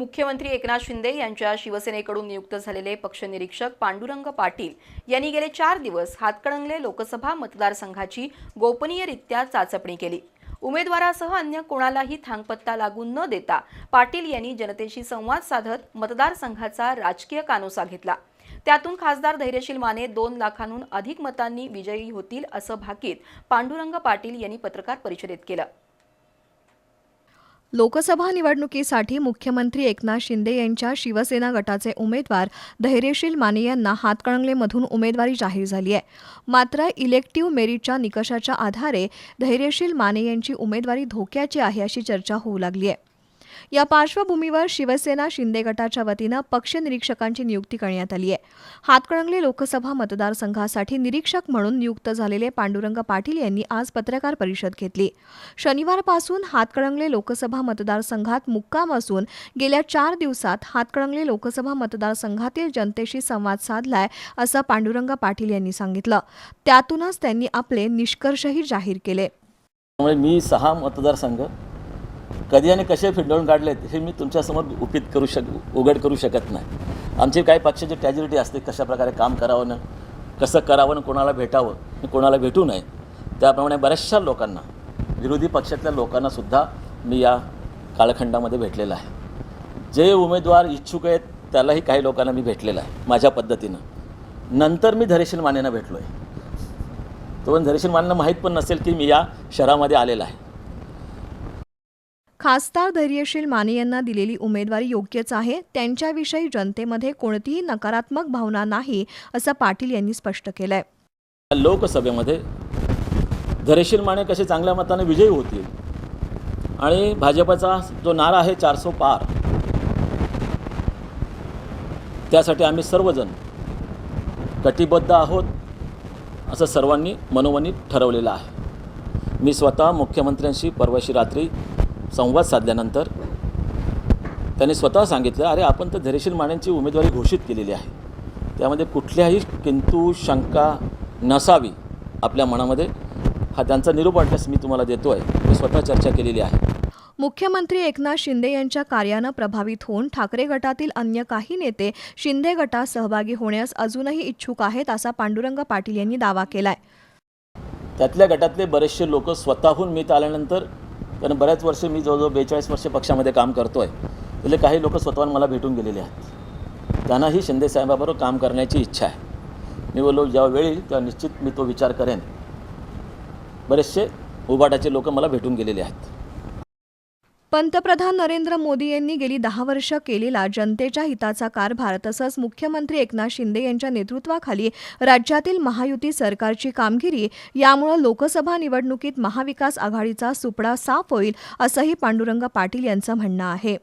मुख्यमंत्री एकनाथ शिंदे यांच्या शिवसेनेकडून नियुक्त झालेले पक्षनिरीक्षक पांडुरंग पाटील यांनी गेले चार दिवस हातकणंगले लोकसभा मतदारसंघाची गोपनीयरित्या चाचपणी केली. उमेदवारासह अन्य कोणालाही थांगपत्ता लागू न देता पाटील यांनी जनतेशी संवाद साधत मतदारसंघाचा राजकीय कानोसा घेतला. त्यातून खासदार धैर्यशील माने दोन लाखांहून अधिक मतांनी विजयी होतील असं भाकीत पांडुरंग पाटील यांनी पत्रकार परिषदेत केलं. लोकसभा निवडणुकीसाठी मुख्यमंत्री एकनाथ शिंदे यांच्या शिवसेना गटाचे उमेदवार धैर्यशील माने यांना हातकणंगलेमधून उमेदवारी जाहीर झाली आहे. मात्र इलेक्टिव्ह मेरिटच्या निकषाच्या आधारे धैर्यशील माने यांची उमेदवारी धोक्याची आहे अशी चर्चा होऊ लागली आहे. या पार्श्वभूमीवर शिवसेना शिंदे गटाच्या वतीनं पक्ष निरीक्षकांची नियुक्ती करण्यात आली आहे. हातकणंगले लोकसभा मतदारसंघासाठी निरीक्षक म्हणून नियुक्त झालेले पांडुरंग पाटील यांनी आज पत्रकार परिषद घेतली. शनिवारपासून हातकणंगले लोकसभा मतदारसंघात मुक्काम असून गेल्या चार दिवसात हातकणंगले लोकसभा मतदारसंघातील जनतेशी संवाद साधलाय असं पांडुरंग पाटील यांनी सांगितलं. त्यातूनच त्यांनी आपले निष्कर्षही जाहीर केले. त्यामुळे मी सहा मतदारसंघ कधी आणि कसे फिंडवून काढलेत हे मी तुमच्यासमोर उपित करू शक उघड करू शकत नाही. आमची काही पक्षाची ट्रॅजिडिटी असते कशा प्रकारे काम करावं ना कसं करावं ना कोणाला भेटावं कोणाला भेटू नये. त्याप्रमाणे बऱ्याचशा लोकांना विरोधी पक्षातल्या लोकांनासुद्धा मी या कालखंडामध्ये भेटलेला आहे. जे उमेदवार इच्छुक आहेत त्यालाही काही लोकांना मी भेटलेला आहे माझ्या पद्धतीनं. नंतर मी धरेशील मानेनं भेटलो आहे तो पण धरेशील मानेनं माहीत पण नसेल की मी या शहरामध्ये आलेला आहे. खासदार धैर्यशील माने यांना दिलेली उमेदवारी योग्यच आहे. त्यांच्याविषयी जनतेमध्ये कोणतीही नकारात्मक भावना नाही असं पाटील यांनी स्पष्ट केलंय. लोकसभेमध्ये धैर्यशील माने कसे चांगल्या मताने विजयी होतील आणि भाजपचा जो नारा आहे चारसो पार त्यासाठी आम्ही सर्वजण कटिबद्ध आहोत असं सर्वांनी मनोमनी ठरवलेलं आहे. मी स्वतः मुख्यमंत्र्यांशी परवाशी रात्री संवाद साधल्यानंतर त्यांनी स्वतः सांगितलं अरे आपण तर धैर्यशील मानेंची उमेदवारी घोषित केलेली आहे. त्यामध्ये कुठल्याही किंतु शंका नसावी आपल्या मनामध्ये. हा त्यांचा निरोप वाटल्यास मी तुम्हाला देतो आहे मी स्वतः चर्चा केलेली आहे. मुख्यमंत्री एकनाथ शिंदे यांच्या कार्यानं प्रभावित होऊन ठाकरे गटातील अन्य काही नेते शिंदे गटात सहभागी होण्यास अजूनही इच्छुक आहेत असा पांडुरंग पाटील यांनी दावा केलाय. त्यातल्या गटातले बरेचसे लोक स्वतःहून मी आल्यानंतर कारण बऱ्याच वर्ष मी जवळजवळ बेचाळीस वर्ष पक्षामध्ये काम करतो आहे त्यातले काही लोक स्वतःहून मला भेटून गेलेले आहेत. त्यांनाही शिंदेसाहेबाबरोबर काम करण्याची इच्छा आहे. मी बोललो जेव्हा वेळ येईल तेव्हा निश्चित मी तो विचार करेन. बरेचसे उबाटाचे लोक मला भेटून गेलेले आहेत. पंतप्रधान नरेंद्र मोदी यांनी गेली दहा वर्ष केलेला जनतेच्या हिताचा कारभार तसंच मुख्यमंत्री एकनाथ शिंदे यांच्या नेतृत्वाखाली राज्यातील महायुती सरकारची कामगिरी यामुळे लोकसभा निवडणुकीत महाविकास आघाडीचा सुपडा साफ होईल असंही पांडुरंग पाटील यांचं म्हणणं आहे.